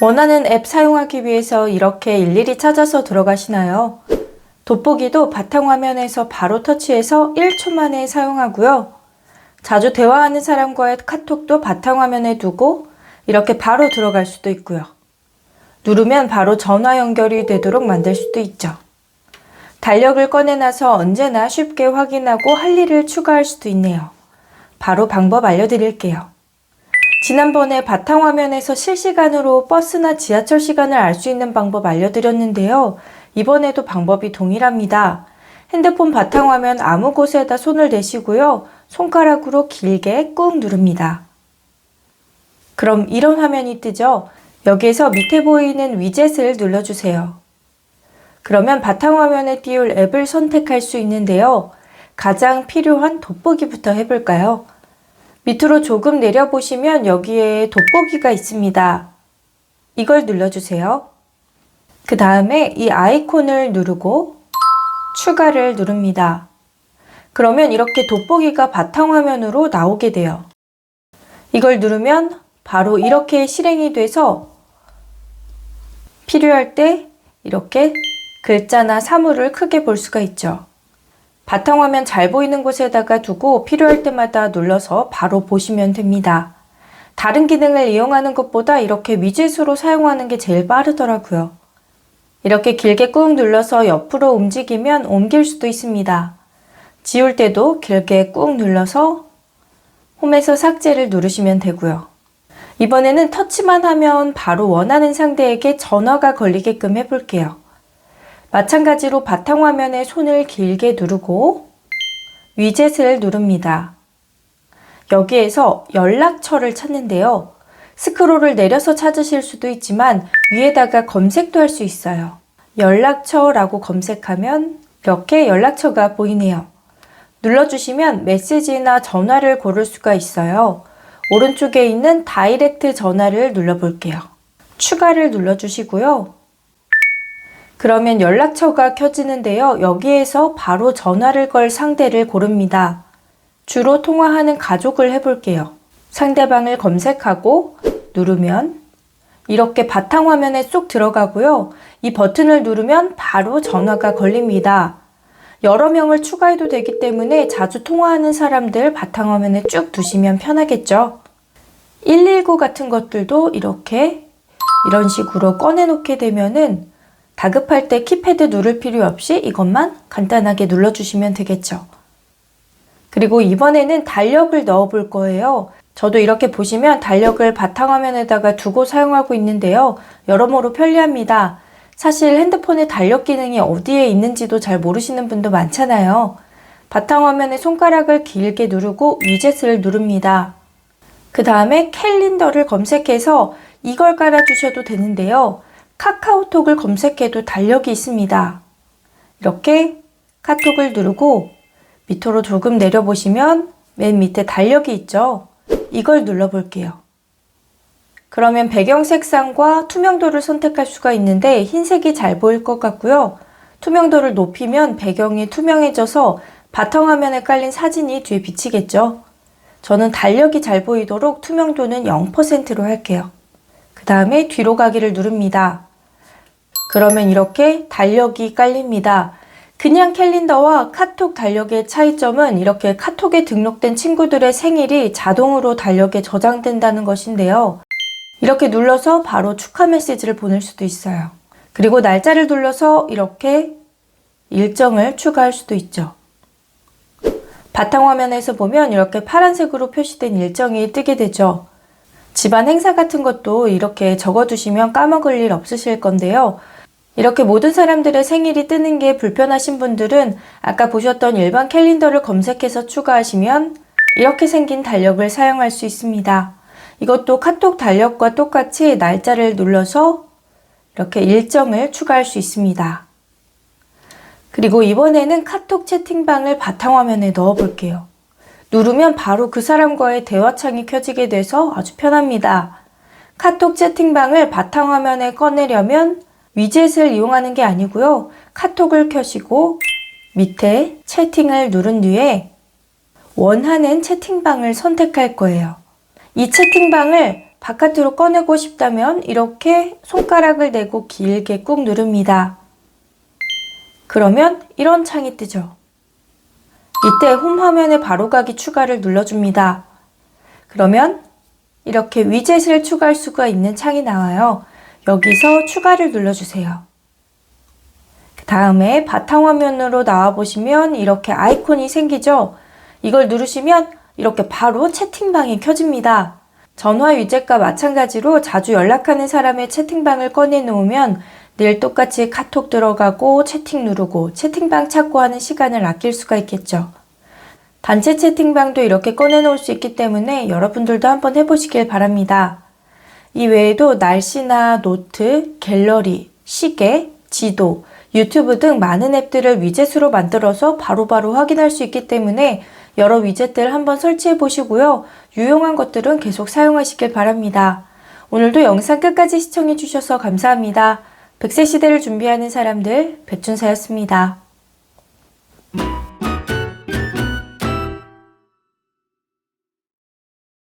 원하는 앱 사용하기 위해서 이렇게 일일이 찾아서 들어가시나요? 돋보기도 바탕화면에서 바로 터치해서 1초 만에 사용하고요. 자주 대화하는 사람과의 카톡도 바탕화면에 두고 이렇게 바로 들어갈 수도 있고요. 누르면 바로 전화 연결이 되도록 만들 수도 있죠. 달력을 꺼내놔서 언제나 쉽게 확인하고 할 일을 추가할 수도 있네요. 바로 방법 알려드릴게요. 지난번에 바탕화면에서 실시간으로 버스나 지하철 시간을 알 수 있는 방법 알려드렸는데요. 이번에도 방법이 동일합니다. 핸드폰 바탕화면 아무 곳에다 손을 대시고요. 손가락으로 길게 꾹 누릅니다. 그럼 이런 화면이 뜨죠? 여기에서 밑에 보이는 위젯을 눌러주세요. 그러면 바탕화면에 띄울 앱을 선택할 수 있는데요. 가장 필요한 돋보기부터 해볼까요? 밑으로 조금 내려보시면 여기에 돋보기가 있습니다. 이걸 눌러주세요. 그 다음에 이 아이콘을 누르고 추가를 누릅니다. 그러면 이렇게 돋보기가 바탕화면으로 나오게 돼요. 이걸 누르면 바로 이렇게 실행이 돼서 필요할 때 이렇게 글자나 사물을 크게 볼 수가 있죠. 바탕화면 잘 보이는 곳에다가 두고 필요할 때마다 눌러서 바로 보시면 됩니다. 다른 기능을 이용하는 것보다 이렇게 위젯으로 사용하는 게 제일 빠르더라고요. 이렇게 길게 꾹 눌러서 옆으로 움직이면 옮길 수도 있습니다. 지울 때도 길게 꾹 눌러서 홈에서 삭제를 누르시면 되고요. 이번에는 터치만 하면 바로 원하는 상대에게 전화가 걸리게끔 해볼게요. 마찬가지로 바탕화면에 손을 길게 누르고 위젯을 누릅니다. 여기에서 연락처를 찾는데요. 스크롤을 내려서 찾으실 수도 있지만 위에다가 검색도 할 수 있어요. 연락처라고 검색하면 이렇게 연락처가 보이네요. 눌러주시면 메시지나 전화를 고를 수가 있어요. 오른쪽에 있는 다이렉트 전화를 눌러볼게요. 추가를 눌러주시고요. 그러면 연락처가 켜지는데요. 여기에서 바로 전화를 걸 상대를 고릅니다. 주로 통화하는 가족을 해볼게요. 상대방을 검색하고 누르면 이렇게 바탕화면에 쏙 들어가고요. 이 버튼을 누르면 바로 전화가 걸립니다. 여러 명을 추가해도 되기 때문에 자주 통화하는 사람들 바탕화면에 쭉 두시면 편하겠죠. 119 같은 것들도 이렇게 이런 식으로 꺼내놓게 되면은 다급할 때 키패드 누를 필요 없이 이것만 간단하게 눌러주시면 되겠죠. 그리고 이번에는 달력을 넣어 볼 거예요. 저도 이렇게 보시면 달력을 바탕화면에다가 두고 사용하고 있는데요. 여러모로 편리합니다. 사실 핸드폰에 달력 기능이 어디에 있는지도 잘 모르시는 분도 많잖아요. 바탕화면에 손가락을 길게 누르고 위젯을 누릅니다. 그 다음에 캘린더를 검색해서 이걸 깔아주셔도 되는데요. 카카오톡을 검색해도 달력이 있습니다. 이렇게 카톡을 누르고 밑으로 조금 내려보시면 맨 밑에 달력이 있죠. 이걸 눌러볼게요. 그러면 배경 색상과 투명도를 선택할 수가 있는데 흰색이 잘 보일 것 같고요. 투명도를 높이면 배경이 투명해져서 바탕화면에 깔린 사진이 뒤에 비치겠죠. 저는 달력이 잘 보이도록 투명도는 0%로 할게요. 그 다음에 뒤로 가기를 누릅니다. 그러면 이렇게 달력이 깔립니다. 그냥 캘린더와 카톡 달력의 차이점은 이렇게 카톡에 등록된 친구들의 생일이 자동으로 달력에 저장된다는 것인데요. 이렇게 눌러서 바로 축하 메시지를 보낼 수도 있어요. 그리고 날짜를 눌러서 이렇게 일정을 추가할 수도 있죠. 바탕화면에서 보면 이렇게 파란색으로 표시된 일정이 뜨게 되죠. 집안 행사 같은 것도 이렇게 적어두시면 까먹을 일 없으실 건데요. 이렇게 모든 사람들의 생일이 뜨는 게 불편하신 분들은 아까 보셨던 일반 캘린더를 검색해서 추가하시면 이렇게 생긴 달력을 사용할 수 있습니다. 이것도 카톡 달력과 똑같이 날짜를 눌러서 이렇게 일정을 추가할 수 있습니다. 그리고 이번에는 카톡 채팅방을 바탕화면에 넣어 볼게요. 누르면 바로 그 사람과의 대화창이 켜지게 돼서 아주 편합니다. 카톡 채팅방을 바탕화면에 꺼내려면 위젯을 이용하는 게 아니고요. 카톡을 켜시고 밑에 채팅을 누른 뒤에 원하는 채팅방을 선택할 거예요. 이 채팅방을 바깥으로 꺼내고 싶다면 이렇게 손가락을 대고 길게 꾹 누릅니다. 그러면 이런 창이 뜨죠. 이때 홈 화면에 바로가기 추가를 눌러줍니다. 그러면 이렇게 위젯을 추가할 수가 있는 창이 나와요. 여기서 추가를 눌러주세요. 그 다음에 바탕화면으로 나와보시면 이렇게 아이콘이 생기죠? 이걸 누르시면 이렇게 바로 채팅방이 켜집니다. 전화 위젯과 마찬가지로 자주 연락하는 사람의 채팅방을 꺼내 놓으면 늘 똑같이 카톡 들어가고 채팅 누르고 채팅방 찾고 하는 시간을 아낄 수가 있겠죠. 단체 채팅방도 이렇게 꺼내 놓을 수 있기 때문에 여러분들도 한번 해보시길 바랍니다. 이 외에도 날씨나 노트, 갤러리, 시계, 지도, 유튜브 등 많은 앱들을 위젯으로 만들어서 바로바로 확인할 수 있기 때문에 여러 위젯들 한번 설치해 보시고요. 유용한 것들은 계속 사용하시길 바랍니다. 오늘도 영상 끝까지 시청해 주셔서 감사합니다. 100세 시대를 준비하는 사람들, 백준사였습니다.